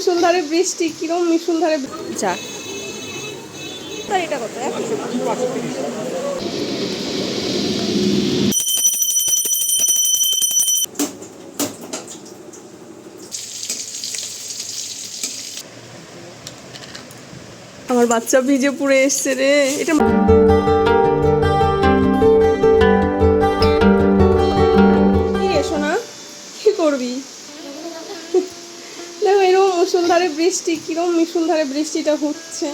মুসুলধারে বৃষ্টি কিরম মুসুলধারে যা। তার এটা কত? আমার বাচ্চা ভিজে পুড়ে এসছে রে। এটা মুসুলধারে বৃষ্টি, কিরম মুসুলধারে বৃষ্টিটা হচ্ছে।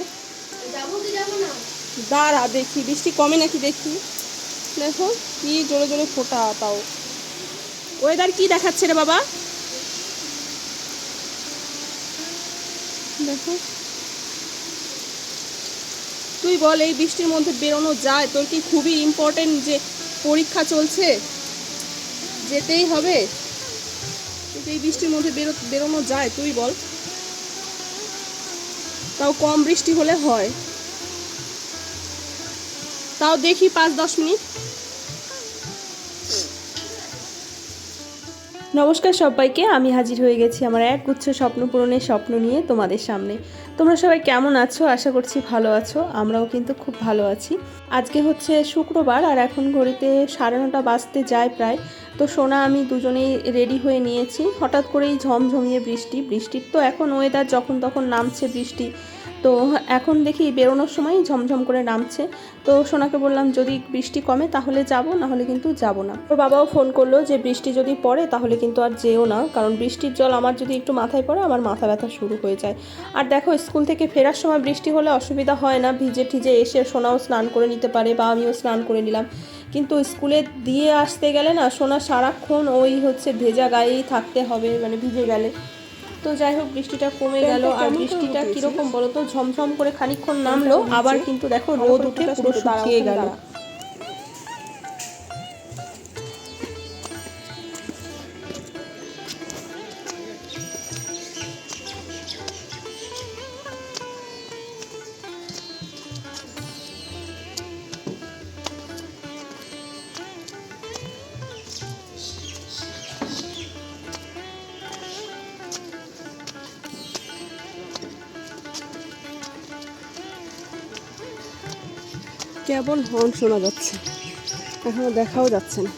দাঁড়া দেখি, বৃষ্টি কমে নাকি দেখি? দেখো, কি জোরে জোরে ফোটা তাও। ওয়েদার কি দেখাচ্ছে রে বাবা? দেখো। তুই বল, এই বৃষ্টির মধ্যে বেরোনো যায়? তোর কি খুবই ইম্পর্টেন্ট যে পরীক্ষা চলছে? যেতেই হবে। এই বৃষ্টির মধ্যে বেরো, বেরোনো যায়, তুই বল। তাও কম বৃষ্টি হলে হয়। তাও দেখি পাঁচ দশ মিনিট। নমস্কার সবাইকে, আমি হাজির হয়ে গেছি আমার এক গুচ্ছ স্বপ্ন পূরণের স্বপ্ন নিয়ে তোমাদের সামনে। তোমরা সবাই কেমন আছো? আশা করছি ভালো আছো, আমরাও কিন্তু খুব ভালো আছি। আজকে হচ্ছে শুক্রবার আর এখন ঘড়িতে সাড়ে নটা বাজতে যায় প্রায়। তো সোনা, আমি দুজনেই রেডি হয়ে নিয়েছি। হঠাৎ করেই ঝমঝমিয়ে বৃষ্টি। বৃষ্টির তো এখন ওয়েদার যখন তখন নামছে বৃষ্টি। তো এখন দেখি বেরোনোর সময় ঝমঝম করে নামছে। তো সোনাকে বললাম, যদি বৃষ্টি কমে তাহলে যাব না হলে কিন্তু যাব না। ওর বাবাও ফোন করল যে, বৃষ্টি যদি পড়ে তাহলে কিন্তু আর যেও না, কারণ বৃষ্টির জল আমার যদি একটু মাথায় পড়ে, আমার মাথা ব্যথা শুরু হয়ে যায়। আর দেখো, স্কুল থেকে ফেরার সময় বৃষ্টি হলে অসুবিধা হয় না, ভিজে ঠিজে এসে সোনাও স্নান করে নিতে পারে বা আমিও স্নান করে নিলাম। কিন্তু স্কুলে দিয়ে আসতে গেলে না, সোনা সারাক্ষণ ওই হচ্ছে ভেজা গায়েই থাকতে হবে মানে ভিজে গেলে। তো যাই হোক বৃষ্টিটা কমে গেল। আর বৃষ্টিটা কীরকম বলো তো? ঝমঝম করে খানিক্ষণ নামলো আবার কিন্তু দেখো রোদ উঠে পুরো শুকিয়ে গেল। কেবল হর্ন শোনা যাচ্ছে। এখনও দেখাও যাচ্ছে না।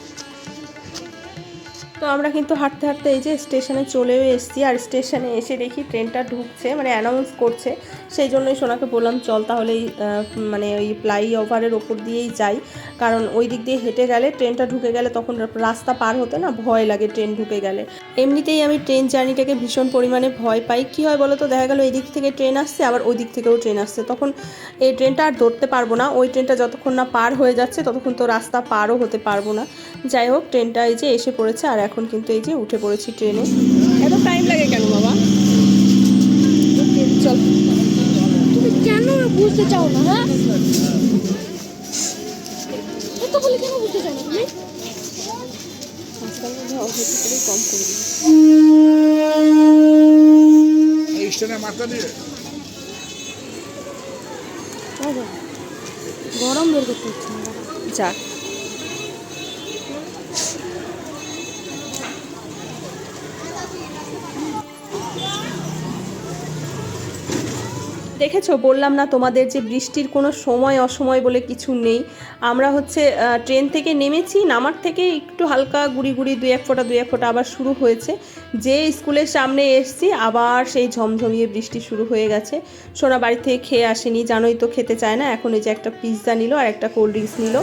তো আমরা কিন্তু হাঁটতে হাঁটতে এই যে স্টেশনে চলেও এসেছি, আর স্টেশনে এসে দেখি ট্রেনটা ঢুকছে মানে অ্যানাউন্স করছে। সেই জন্যই সোনাকে বললাম, চল তাহলে মানে ওই ফ্লাই ওভারের ওপর দিয়েই যাই। কারণ ওই দিক দিয়ে হেঁটে গেলে ট্রেনটা ঢুকে গেলে তখন রাস্তা পার হতে না ভয় লাগে ট্রেন ঢুকে গেলে। এমনিতেই আমি ট্রেন জার্নিটাকে ভীষণ পরিমাণে ভয় পাই। কী হয় বলো তো দেখা গেলো এই দিক থেকে ট্রেন আসছে, আবার ওই দিক থেকেও ট্রেন আসছে। তখন এই ট্রেনটা আর ধরতে পারব না। ওই ট্রেনটা যতক্ষণ না পার হয়ে যাচ্ছে, ততক্ষণ তো রাস্তা পারও হতে পারব না। যাই হোক, ট্রেনটা এই যে এসে পড়েছে, আর এখন কিন্তু এই যে উঠে পড়েছি ট্রেনে। এত টাইম লাগে কেন বাবা? বুঝতে চাও না হ্যাঁ? এত বলে কেন বুঝতে চাও না তুমি? রাস্তার মধ্যে কম করে দিই এই স্টেনে মাথা দিয়ে। গরম বের করতে হচ্ছে যাক। দেখেছ? বললাম না তোমাদের যে বৃষ্টির কোনো সময় অসময় বলে কিছু নেই। আমরা হচ্ছে ট্রেন থেকে নেমেছি, নামার থেকে একটু হালকা গুড়ি গুড়ি দুই এক ফোঁটা, দুই এক ফোঁটা আবার শুরু হয়েছে। যে স্কুলের সামনে এসছি, আবার সেই ঝমঝমিয়ে বৃষ্টি শুরু হয়ে গেছে। সোনা বাড়ি থেকে খেয়ে আসেনি, জানোই তো খেতে চায় না। এখন এই যে একটা পিৎজা নিল আর একটা কোল্ড ড্রিঙ্কস নিল।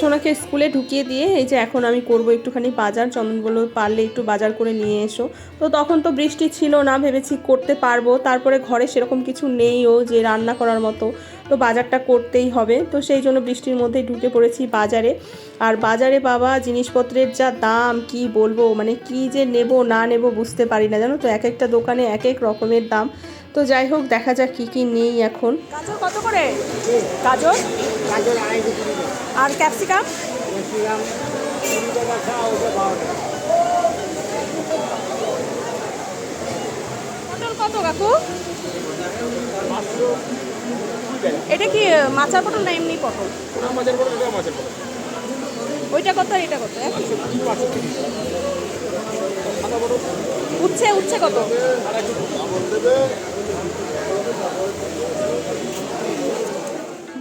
সোনাকে স্কুলে ঢুকিয়ে দিয়ে এই যে এখন আমি করব একটুখানি বাজার। চন্দন বলল পারলে একটু বাজার করে নিয়ে এসো। তো তখন তো বৃষ্টি ছিল না, ভেবেছি করতে পারব। তারপরে ঘরে সেরকম কিছু নেইও যে রান্না করার মতো। তো বাজারটা করতেই হবে। তো সেই জন্য বৃষ্টির মধ্যে ঢুকে পড়েছি বাজারে। আর বাজারে বাবা জিনিসপত্রের যা দাম, কি বলব? মানে কি যে নেব, না নেব বুঝতে পারি না। জানো তো, এক একটা দোকানে এক এক রকমের দাম। তো যাই হোক দেখা যাক কি কি নেই এখন। গাজর কত করে? গাজর? গাজর আর ক্যাপসিকাম? টাকা। কত কাকু? এটা কি মাচার পটল না এমনি পটল? মাছের পটল এটা মাছের পটল। ওইটা কত এটা কত? উচ্ছে উচ্ছে কত?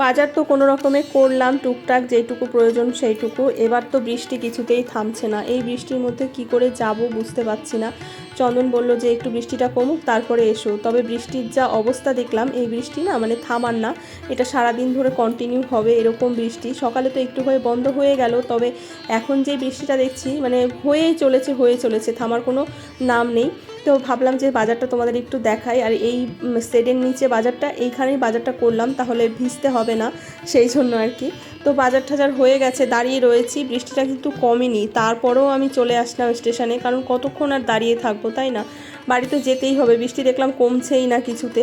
বাজার তো কোনো রকমে করলাম, টুকটাক যেটুকু প্রয়োজন সেইটুকু। এবার তো বৃষ্টি কিছুতেই থামছে না। এই বৃষ্টির মধ্যে কি করে যাব বুঝতে পারছি না। চন্দন বলল যে একটু বৃষ্টিটা কমুক, তারপরে এসো। তবে বৃষ্টির যা অবস্থা দেখলাম, এই বৃষ্টি না মানে থামার না। এটা সারাদিন ধরে কন্টিনিউ হবে এরকম বৃষ্টি। সকালে তো একটু হয়ে বন্ধ হয়ে গেল, তবে এখন যে বৃষ্টিটা দেখছি মানে হয়েই চলেছে, হয়ে চলেছে, থামার কোনো নাম নেই। তো ভাবলাম যে বাজারটা তোমাদের একটু দেখাই। আর এই সেডের নিচে বাজারটা, এইখানেই বাজারটা করলাম, তাহলে ভিজতে হবে না, সেই জন্য আর কি। তো বাজার টাজার হয়ে গেছে, দাঁড়িয়ে রয়েছি, বৃষ্টিটা কিন্তু কমেনি। তারপরেও আমি চলে আসলাম স্টেশনে, কারণ কতক্ষণ আর দাঁড়িয়ে থাকব, তাই না? বাড়িতে যেতেই হবে, বৃষ্টি দেখলাম কমছেই না কিছুতে।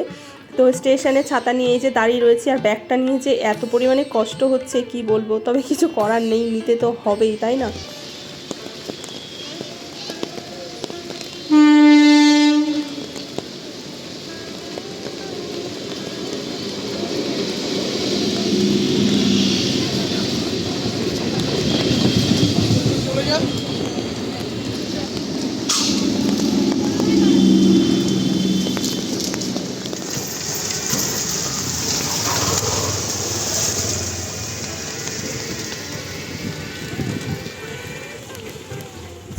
তো স্টেশনে ছাতা নিয়ে যে দাঁড়িয়ে রয়েছি, আর ব্যাগটা নিয়ে যে এত পরিমাণে কষ্ট হচ্ছে, কি বলব? তবে কিছু করার নেই, নিতে তো হবেই, তাই না?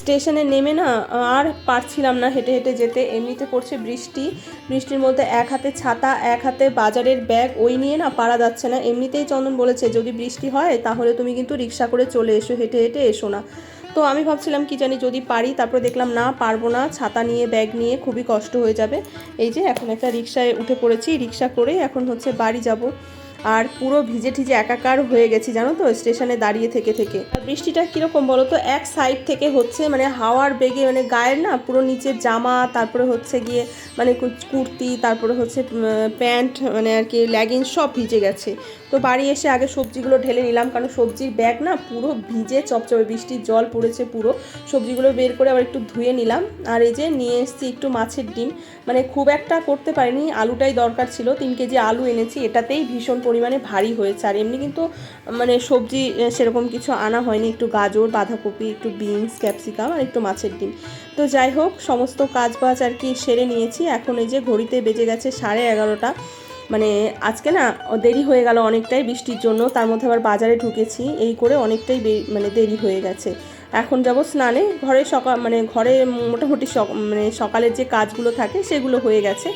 স্টেশনে নেমে না, আর পারছিলাম না হেঁটে হেঁটে যেতে। এমনিতে পড়ছে বৃষ্টি। বৃষ্টির মধ্যে এক হাতে ছাতা, এক হাতে বাজারের ব্যাগ, ওই নিয়ে না পারা যাচ্ছে না। এমনিতেই চন্দন বলেছে, যদি বৃষ্টি হয়, তাহলে তুমি কিন্তু রিক্সা করে চলে এসো, হেঁটে হেঁটে এসো না। তো আমি ভাবছিলাম, কি জানি যদি পারি? তারপরে দেখলাম, না, পারব না। ছাতা নিয়ে, ব্যাগ নিয়ে খুবই কষ্ট হয়ে যাবে। এই যে, এখন একটা রিক্সায় উঠে পড়েছি। রিক্সা করে এখন হচ্ছে বাড়ি যাব। আর পুরো ভিজে ঠিজে একাকার হয়ে গেছি, জানো তো? স্টেশনে দাঁড়িয়ে থেকে থেকে। আর বৃষ্টিটা কীরকম বলো তো? এক সাইড থেকে হচ্ছে মানে হাওয়ার বেগে মানে গায়ের না পুরো নিচের জামা, তারপরে হচ্ছে গিয়ে মানে কুর্তি, তারপরে হচ্ছে প্যান্ট মানে আর কি লেগিংস সব ভিজে গেছে। তো বাড়ি এসে আগে সবজিগুলো ঢেলে নিলাম, কারণ সবজির ব্যাগ না পুরো ভিজে চপচপে, বৃষ্টির জল পড়েছে পুরো। সবজিগুলো বের করে আবার একটু ধুয়ে নিলাম। আর এই যে নিয়ে এসেছি একটু মাছের ডিম। মানে খুব একটা করতে পারিনি, আলুটাই দরকার ছিল। তিন কেজি আলু এনেছি, এটাতেই ভীষণ পরিমাণে ভারী হয়েছে। আর এমনি কিন্তু মানে সবজি সেরকম কিছু আনা হয়নি। একটু গাজর, বাঁধাকপি, একটু বিনস, ক্যাপসিকাম আর একটু মাছের ডিম। তো যাই হোক, সমস্ত কাজ বাজ আর কি সেরে নিয়েছি। এখন এই যে ঘড়িতে বেজে গেছে সাড়ে এগারোটা। মানে আজকে না দেরি হয়ে গেল অনেকটাই বৃষ্টির জন্য, তার মধ্যে আবার বাজারে ঢুকেছি, এই করে অনেকটাই মানে দেরি হয়ে গেছে। এখন যাব স্নানে, ঘরে সকাল মানে ঘরে মোটামুটি মানে সকালের যে কাজগুলো থাকে সেগুলো হয়ে গেছে।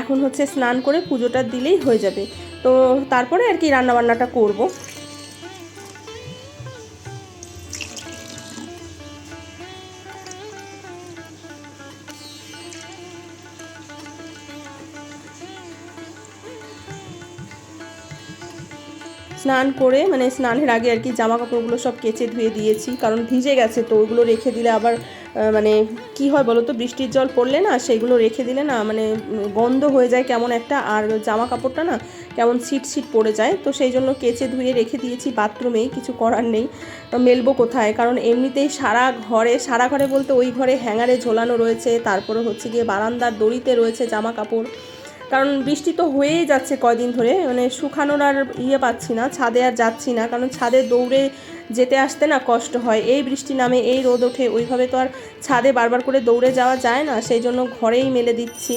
এখন হচ্ছে স্নান করে পুজোটা দিলেই হয়ে যাবে। তো তারপরে আর কি রান্নাবান্নাটা করব। স্নান করে মানে স্নানের আগে আর কি জামা কাপড়গুলো সব কেচে ধুয়ে দিয়েছি, কারণ ভিজে গেছে তো ওইগুলো রেখে দিলে আবার মানে কি হয় বলো তো, বৃষ্টির জল পড়লে না সেগুলো রেখে দিলে না মানে গন্ধ হয়ে যায় কেমন একটা, আর জামা কাপড়টা না কেমন ছিট ছিট পড়ে যায়, তো সেই জন্য কেচে ধুয়ে রেখে দিয়েছি বাথরুমেই কিছু করার নেই মেলবো কোথায়? কারণ এমনিতেই সারা ঘরে সারা ঘরে বলতে ওই ঘরে হ্যাঙ্গারে ঝোলানো রয়েছে, তারপরে হচ্ছে গিয়ে বারান্দার দড়িতে রয়েছে জামা কাপড় কারণ বৃষ্টি তো হয়েই যাচ্ছে কয়দিন ধরে মানে শুকানোর আর ইয়ে পাচ্ছি না, ছাদে আর যাচ্ছি না, কারণ ছাদে দৌড়ে যেতে আসতে না কষ্ট হয়। এই বৃষ্টি নামে এই রোদ ওঠে, ওইভাবে তো আর ছাদে বারবার করে দৌড়ে যাওয়া যায় না, সেই জন্য ঘরেই মেলে দিচ্ছি।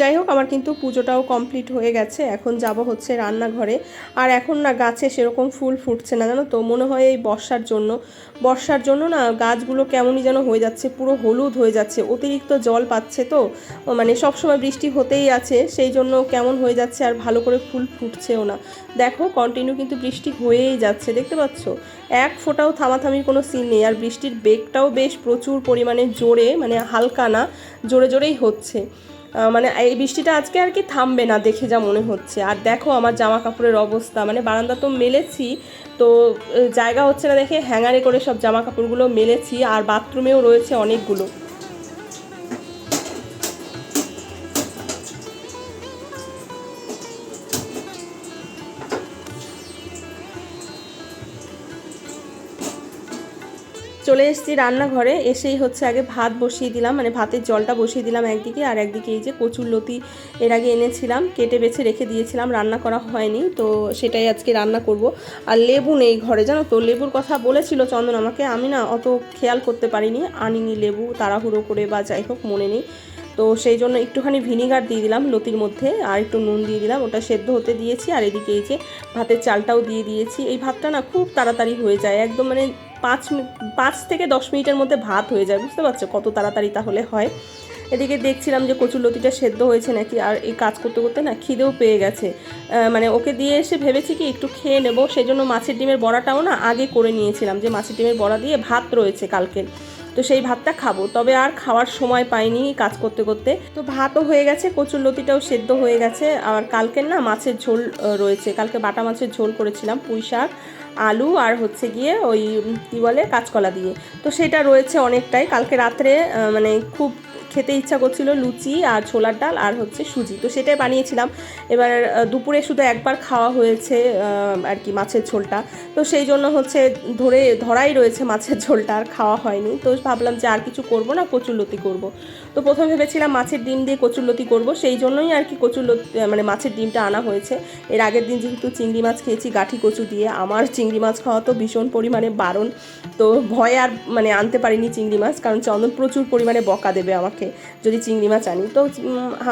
যাই হোক, আমার কিন্তু পুজোটাও কমপ্লিট হয়ে গেছে। এখন যাব হচ্ছে রান্নাঘরে। আর এখন না গাছে সেরকম ফুল ফুটছে না, জানো তো? মনে হয় এই বর্ষার জন্য। বর্ষার জন্য না গাছগুলো কেমনই যেন হয়ে যাচ্ছে, পুরো হলুদ হয়ে যাচ্ছে। অতিরিক্ত জল পাচ্ছে তো? মানে সবসময় বৃষ্টি হতেই আছে, সেই জন্য কেমন হয়ে যাচ্ছে আর ভালো করে ফুল ফুটছেও না। দেখো কন্টিনিউ কিন্তু বৃষ্টি হয়েই যাচ্ছে, দেখতে পাচ্ছ? এক ফোঁটাও থামাথামির কোনো সিন নেই। আর বৃষ্টির বেগটাও বেশ প্রচুর পরিমাণে জোরে মানে হালকা না, জোরে জোরেই হচ্ছে। মানে এই বৃষ্টিটা আজকে আর কি থামবে না দেখে যা মনে হচ্ছে। আর দেখো আমার জামা কাপড়ের অবস্থা মানে বারান্দা তো মেলেছি, তো জায়গা হচ্ছে না দেখে হ্যাঙ্গারে করে সব জামা কাপড়গুলো মেলেছি, আর বাথরুমেও রয়েছে অনেকগুলো। চলে এসেছি রান্নাঘরে, এসেই হচ্ছে আগে ভাত বসিয়ে দিলাম মানে ভাতের জলটা বসিয়ে দিলাম একদিকে, আর একদিকে এই যে কচুর লতি এর আগে এনেছিলাম, কেটে বেছে রেখে দিয়েছিলাম, রান্না করা হয়নি, তো সেটাই আজকে রান্না করব। আর লেবু নেই ঘরে, জানো তো, লেবুর কথা বলেছিল চন্দন আমাকে, আমি না অত খেয়াল করতে পারিনি, আনিনি লেবু তাড়াহুড়ো করে বা যাই হোক, মনে নেই। তো সেই জন্য একটুখানি ভিনিগার দিয়ে দিলাম লতির মধ্যে, আর একটু নুন দিয়ে দিলাম, ওটা সেদ্ধ হতে দিয়েছি, আর এদিকে এই যে ভাতের চালটাও দিয়ে দিয়েছি। এই ভাতটা না খুব তাড়াতাড়ি হয়ে যায়, একদম মানে পাঁচ পাঁচ থেকে দশ মিনিটের মধ্যে ভাত হয়ে যায়, বুঝতে পারছ? কত তাড়াতাড়ি তাহলে হয়। এদিকে দেখছিলাম যে কচুর লতিটা সেদ্ধ হয়েছে নাকি, আর এই কাজ করতে করতে না খিদেও পেয়ে গেছে। মানে ওকে দিয়ে এসে ভেবেছি কি একটু খেয়ে নেব সেই জন্য মাছের ডিমের বড়াটাও না আগে করে নিয়েছিলাম যে মাছের ডিমের বড়া দিয়ে ভাত রয়েছে কালকের তো সেই ভাতটা খাব। তবে আর খাওয়ার সময় পাইনি কাজ করতে করতে। তো ভাতও হয়ে গেছে, কচুর লতিটাও সেদ্ধ হয়ে গেছে। আর কালকের না মাছের ঝোল রয়েছে। কালকে বাটা মাছের ঝোল করেছিলাম, পুঁই শাক। আলু আর হচ্ছে গিয়ে ওই, কি বলে, কাঁচকলা দিয়ে। তো সেটা রয়েছে অনেকটাই। কালকে রাত্রে মানে খুব খেতে ইচ্ছা করছিল লুচি আর ছোলার ডাল আর হচ্ছে সুজি। তো সেটাই বানিয়েছিলাম। এবার দুপুরে শুধু একবার খাওয়া হয়েছে আর কি মাছের ঝোলটা। তো সেই জন্য হচ্ছে ধরে, ধরাই রয়েছে মাছের ঝোলটা আর খাওয়া হয়নি। তো ভাবলাম যে আর কিছু করব না প্রচুর কচুরলতি করব। তো প্রথমে ভেবেছিলাম মাছের ডিম দিয়ে কচুরলতি করব, সেই জন্যই আর কি কচুরলতি মানে মাছের ডিমটা আনা হয়েছে। এর আগের দিন যেহেতু চিংড়ি মাছ খেয়েছি, গাঠি কচু দিয়ে, আমার চিংড়ি মাছ খাওয়া তো ভীষণ পরিমাণে বারণ। তো ভয় আর মানে আনতে পারিনি চিংড়ি মাছ, কারণ চন্দন প্রচুর পরিমাণে বকা দেবে আমাকে যদি চিংড়ি মাছ আনি। তো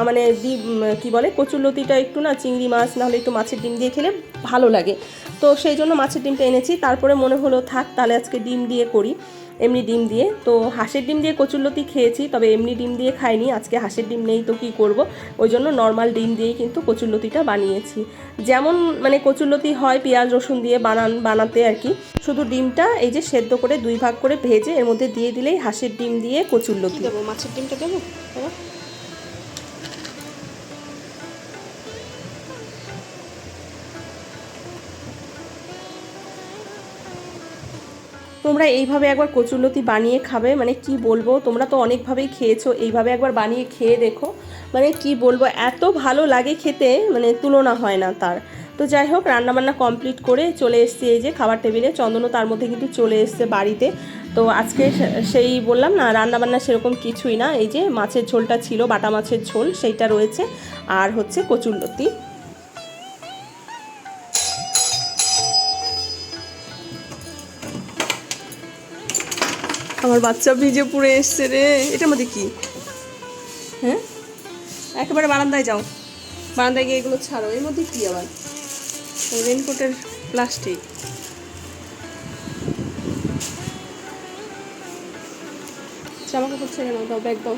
মানে ডিম কী বলে, কচুরলতিটা একটু না চিংড়ি মাছ, নাহলে একটু মাছের ডিম দিয়ে খেলে ভালো লাগে। তো সেই জন্য মাছের ডিমটা এনেছি, তারপরে মনে হলো থাক, তাহলে আজকে ডিম দিয়ে করি। এমনি ডিম দিয়ে। তো হাঁসের ডিম দিয়ে কচুরলতি খেয়েছি, তবে এমনি ডিম দিয়ে খাইনি। আজকে হাঁসের ডিম নেই তো কী করব? ওই জন্য নর্মাল ডিম দিয়েই কিন্তু কচুরলতিটা বানিয়েছি। যেমন মানে কচুরলতি হয় পেঁয়াজ, রসুন দিয়ে বানান, বানাতে আর কি। শুধু ডিমটা এই যে সেদ্ধ করে দুই ভাগ করে ভেজে এর মধ্যে দিয়ে দিলেই হাঁসের ডিম দিয়ে কচুরলতি। দেবো? মাছের ডিমটা দেবো? তোমরা এইভাবে একবার কচুরলতি বানিয়ে খাবে মানে কি বলব? তোমরা তো অনেকভাবেই খেয়েছো, এইভাবে একবার বানিয়ে খেয়ে দেখো। মানে কি বলব, এত ভালো লাগে খেতে মানে তুলনা হয় না তার। তো যাই হোক, রান্নাবান্না কমপ্লিট করে চলে এসেছি এই যে খাবার টেবিলে। চন্দনও তার মধ্যে কিন্তু চলে এসছে বাড়িতে। তো আজকে সেই বললাম না, রান্নাবান্না সেরকম কিছুই না। এই যে মাছের ঝোলটা ছিল, বাটা মাছের ঝোল, সেইটা রয়েছে। আর হচ্ছে কচুরলতি। আমার বাচ্চা ভিজে পুড়ে এসছে রে। এটার মধ্যে কি? হ্যাঁ? একেবারে বারান্দায় যাও। বারান্দায় গিয়ে এগুলো ছাড়ো। এর মধ্যে কি আবার? রেনকোটের প্লাস্টিক জামা কাপড় ছেড়ে নাও, দাও ব্যাগ দাও।